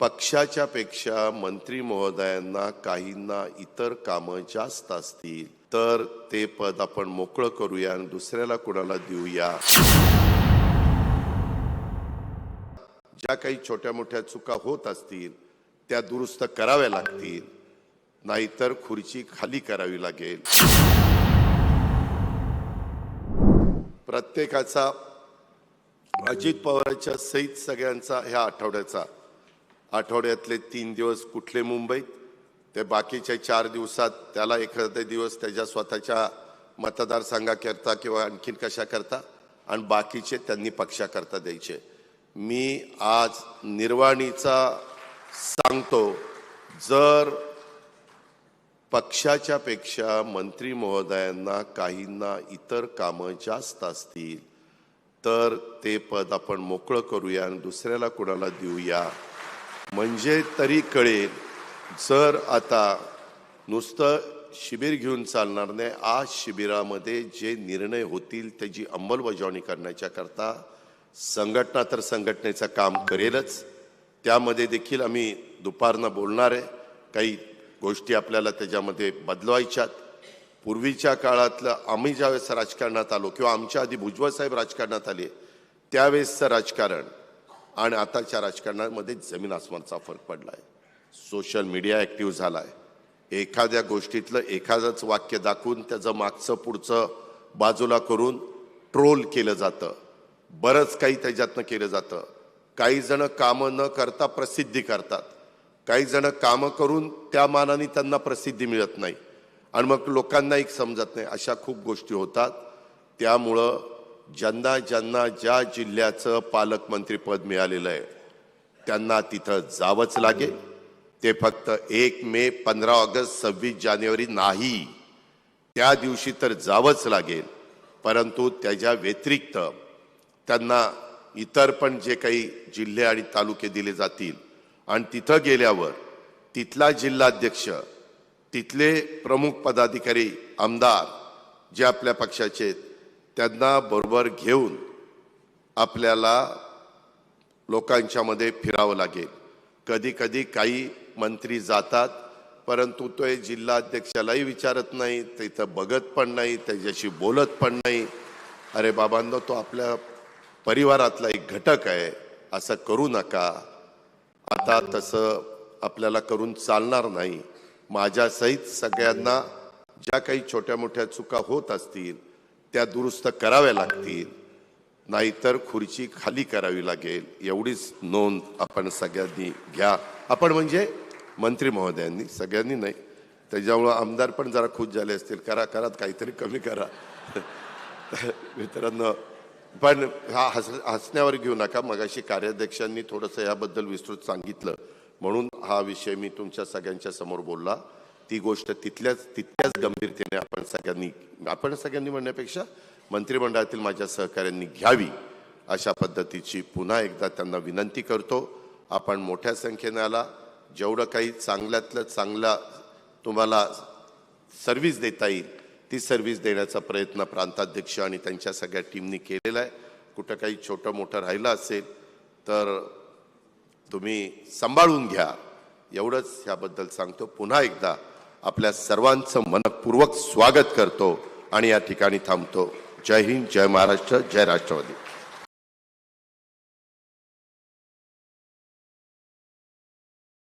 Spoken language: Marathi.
पक्षाच्या पेक्षा मंत्री महोदयांना काहींना इतर कामं जास्त असतील तर ते पद आपण मोकळं करूया आणि दुसऱ्याला कुणाला देऊया? ज्या काही छोट्या मोठ्या चुका होत असतील त्या दुरुस्त कराव्या लागतील. नाहीतर खुर्ची खाली करावी लागेल. प्रत्येकाचा अजित पवारच्या सहित सगळ्यांचा ह्या आठवड्याचा आठवड्यातले तीन दिवस कुठले मुंबईत ते बाकीच्या चार दिवसात त्याला एखादा दिवस त्याच्या स्वतःच्या मतदारसंघाकरता किंवा आणखीन कशा करता आणि बाकीचे त्यांनी पक्षाकरता द्यायचे. मी आज निर्वाणीचा सांगतो जर पक्षाच्या पेक्षा मंत्री महोदयांना काहींना इतर कामं जास्त असतील तर ते पद आपण मोकळं करूया आणि दुसऱ्याला कुणाला देऊया? म्हणजे तरी कळेल जर आता नुसतं शिबिर घेऊन चालणार नाही आज शिबिरामध्ये जे निर्णय होतील त्याची अंमलबजावणी करण्याच्या करता संघटना तर संघटनेचं काम करेलच. त्यामध्ये देखील आम्ही दुपारनं बोलणार आहे. काही गोष्टी आपल्याला त्याच्यामध्ये बदलवायच्यात. पूर्वीच्या काळातलं आम्ही ज्यावेळेस राजकारणात आलो किंवा आमच्या आधी भुजबळ साहेब राजकारणात आले त्यावेळेसचं राजकारण आणि आताच्या राजकारणामध्ये जमीन आसमानचा फरक पडला आहे सोशल मीडिया ॲक्टिव्ह झाला आहे एखाद्या गोष्टीतलं एखादंच वाक्य दाखवून त्याचं मागचं पुढचं बाजूला करून ट्रोल केलं जातं. बरंच काही त्याच्यातनं केलं जातं. काही जण कामं न करता प्रसिद्धी करतात. काही जण कामं करून त्या मानाने त्यांना प्रसिद्धी मिळत नाही. आणि मग लोकांना एक समजत नाही अशा खूप गोष्टी होतात. त्यामुळं ज्यांना ज्यांना ज्या जिल्ह्याचं पालकमंत्रीपद मिळालेलं आहे त्यांना तिथं जावंच लागेल ते फक्त एक मे पंधरा ऑगस्ट सव्वीस जानेवारी नाही. त्या दिवशी तर जावंच लागेल. परंतु त्याच्या व्यतिरिक्त त्यांना इतर पण जे काही जिल्हे आणि तालुके दिले जातील आणि तिथं गेल्यावर तिथला जिल्हाध्यक्ष तिथले प्रमुख पदाधिकारी आमदार जे आपल्या पक्षाचे त्यांना बरोबर घेऊन आपल्याला लोकांच्यामध्ये फिरावं लागेल. कधी कधी काही मंत्री जातात परंतु तो हे जिल्हाध्यक्षालाही विचारत नाही तिथं बघत पण नाही त्याच्याशी बोलत पण नाही. अरे बाबांनो तो आपल्या परिवारातला एक घटक आहे असं करू नका. आता तसं आपल्याला करून चालणार नाही. माझ्यासहित सगळ्यांना ज्या काही छोट्या मोठ्या चुका होत असतील त्या दुरुस्त कराव्या लागतील. नाहीतर खुर्ची खाली करावी लागेल. एवढीच नोंद आपण सगळ्यांनी घ्या. आपण म्हणजे मंत्री महोदयांनी सगळ्यांनी नाही. त्याच्यामुळं आमदार पण जरा खुश झाले असतील. करा करा काहीतरी कमी करा. मित्रांनो पण हा हस हसण्यावर घेऊ नका. मगाशी कार्याध्यक्षांनी थोडंसं याबद्दल विस्तृत सांगितलं. म्हणून हा विषय मी तुमच्या सगळ्यांच्या समोर बोलला. ती गोष्ट तिथल्याच तितक्याच गंभीरतेने आपण सगळ्यांनी आपण सगळ्यांनी म्हणण्यापेक्षा मंत्रिमंडळातील माझ्या सहकाऱ्यांनी घ्यावी अशा पद्धतीची पुन्हा एकदा त्यांना विनंती करतो. आपण मोठ्या संख्येने आला. जेवढं काही चांगल्यातलं चांगला तुम्हाला सर्व्हिस देता येईल ती सर्व्हिस देण्याचा प्रयत्न प्रांताध्यक्ष आणि त्यांच्या सगळ्या टीमनी केलेला आहे. कुठं काही छोटं मोठं राहिलं असेल तर तुम्ही सांभाळून घ्या. एवढंच ह्याबद्दल सांगतो. पुन्हा एकदा आपल्या सर्वांचं मनपूर्वक स्वागत करतो आणि या ठिकाणी थांबतो. जय हिंद जय महाराष्ट्र जय राष्ट्रवादी.